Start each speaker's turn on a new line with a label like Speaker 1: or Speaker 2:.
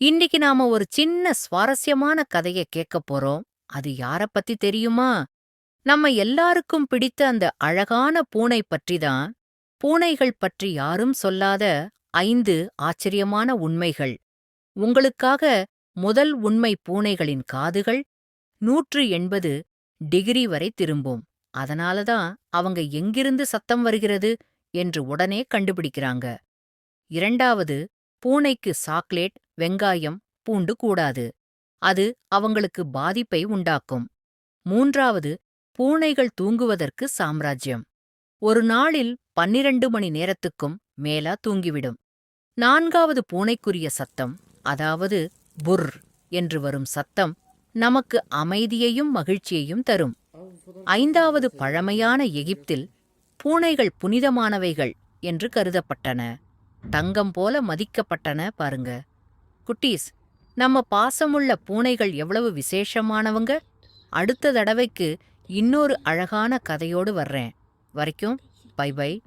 Speaker 1: இன்னைக்கு நாம ஒரு சின்ன சுவாரஸ்யமான கதைய கேட்கப் போறோம். அது யார பத்தி தெரியுமா? நம்ம எல்லாருக்கும் பிடித்த அந்த அழகான பூனை பற்றிதான். பூனைகள் பற்றி யாரும் சொல்லாத ஐந்து ஆச்சரியமான உண்மைகள். உங்களுக்காக முதல் உண்மை பூனைகளின் காதுகள் நூற்று எண்பது டிகிரி வரை திரும்பும். அதனாலதான் அவங்க எங்கிருந்து சத்தம் வருகிறது என்று உடனே கண்டுபிடிக்கிறாங்க. இரண்டாவது பூனைக்கு சாக்லேட் வெங்காயம் பூண்டு கூடாது. அது அவங்களுக்கு பாதிப்பை உண்டாக்கும். மூன்றாவது பூனைகள் தூங்குவதற்கு சாம்ராஜ்யம். ஒரு நாளில் பன்னிரண்டு மணி நேரத்துக்கும் மேலா தூங்கிவிடும். நான்காவது பூனைக்குரிய சத்தம் அதாவது புர் என்று வரும் சத்தம் நமக்கு அமைதியையும் மகிழ்ச்சியையும் தரும். ஐந்தாவது பழமையான எகிப்தில் பூனைகள் புனிதமானவைகள் என்று கருதப்பட்டன. தங்கம் போல மதிக்கப்பட்டன பாருங்க. குட்டீஸ் நம்ம பாசமுள்ள பூனைகள் எவ்வளவு விசேஷமானவங்க? அடுத்த தடவைக்கு இன்னொரு அழகான கதையோடு வர்றேன். வரைக்கும் பை பை.